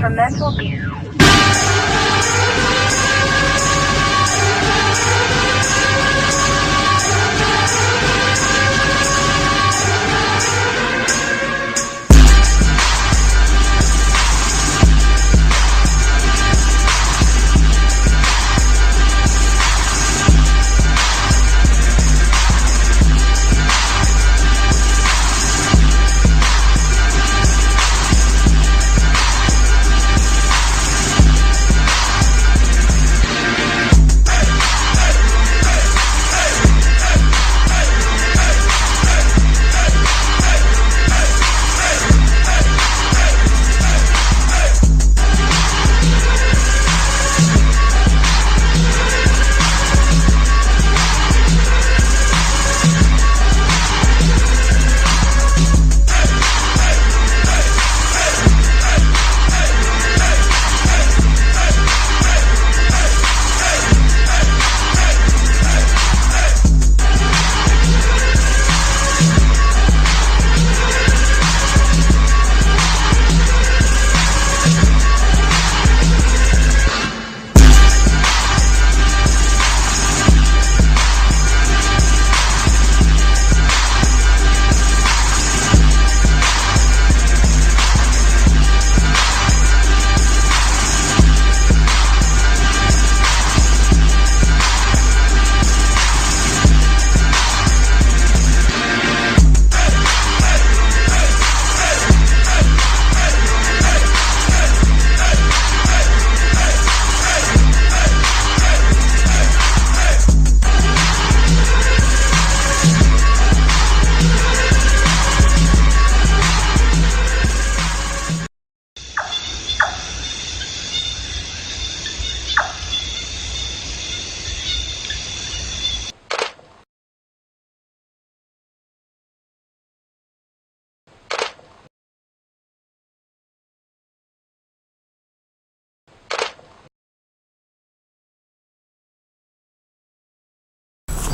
for mental peace.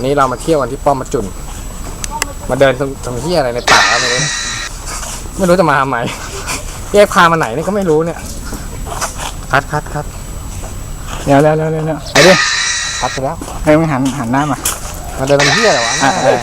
นี่เรามาเที่ยวกันที่ป้อมมาจุน มาเดินตรงตรงที่อะไรในป่าไม่รู้ไม่รู้จะมาทำไมเอ๊ะพามาไหนนี่ก็ไม่รู้เนี่ยคัดคัดคัดเดี๋ยวเร็วเร็วเร็วเร็วไปดิคัดไปแล้วเฮ้ยไม่หันหันหน้ามามาเดินตรงที่อะไรวะอะเออ